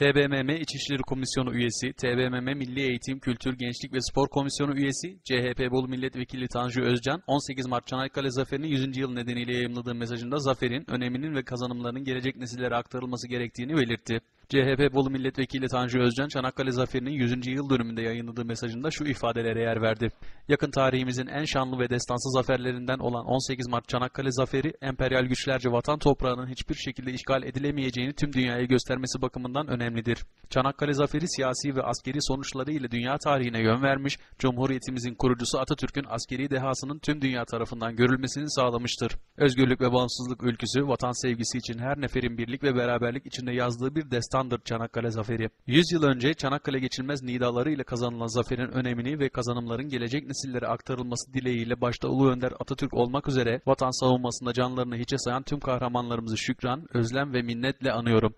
TBMM İçişleri Komisyonu üyesi, TBMM Milli Eğitim, Kültür, Gençlik ve Spor Komisyonu üyesi, CHP Bolu Milletvekili Tanju Özcan, 18 Mart Çanakkale Zaferi'nin 100. yıl nedeniyle yayımladığı mesajında zaferin, öneminin ve kazanımlarının gelecek nesillere aktarılması gerektiğini belirtti. CHP Bolu Milletvekili Tanju Özcan, Çanakkale Zaferi'nin 100. yıl dönümünde yayınladığı mesajında şu ifadelere yer verdi. Yakın tarihimizin en şanlı ve destansı zaferlerinden olan 18 Mart Çanakkale Zaferi, emperyal güçlerce vatan toprağının hiçbir şekilde işgal edilemeyeceğini tüm dünyaya göstermesi bakımından önemlidir. Çanakkale Zaferi siyasi ve askeri sonuçları ile dünya tarihine yön vermiş, Cumhuriyetimizin kurucusu Atatürk'ün askeri dehasının tüm dünya tarafından görülmesini sağlamıştır. Özgürlük ve bağımsızlık ülküsü, vatan sevgisi için her neferin birlik ve beraberlik içinde yazdığı bir destandır Çanakkale Zaferi. 100 yıl önce Çanakkale geçilmez nidaları ile kazanılan zaferin önemini ve kazanımların gelecek nesillere aktarılması dileğiyle başta Ulu Önder Atatürk olmak üzere vatan savunmasında canlarını hiçe sayan tüm kahramanlarımızı şükran, özlem ve minnetle anıyorum.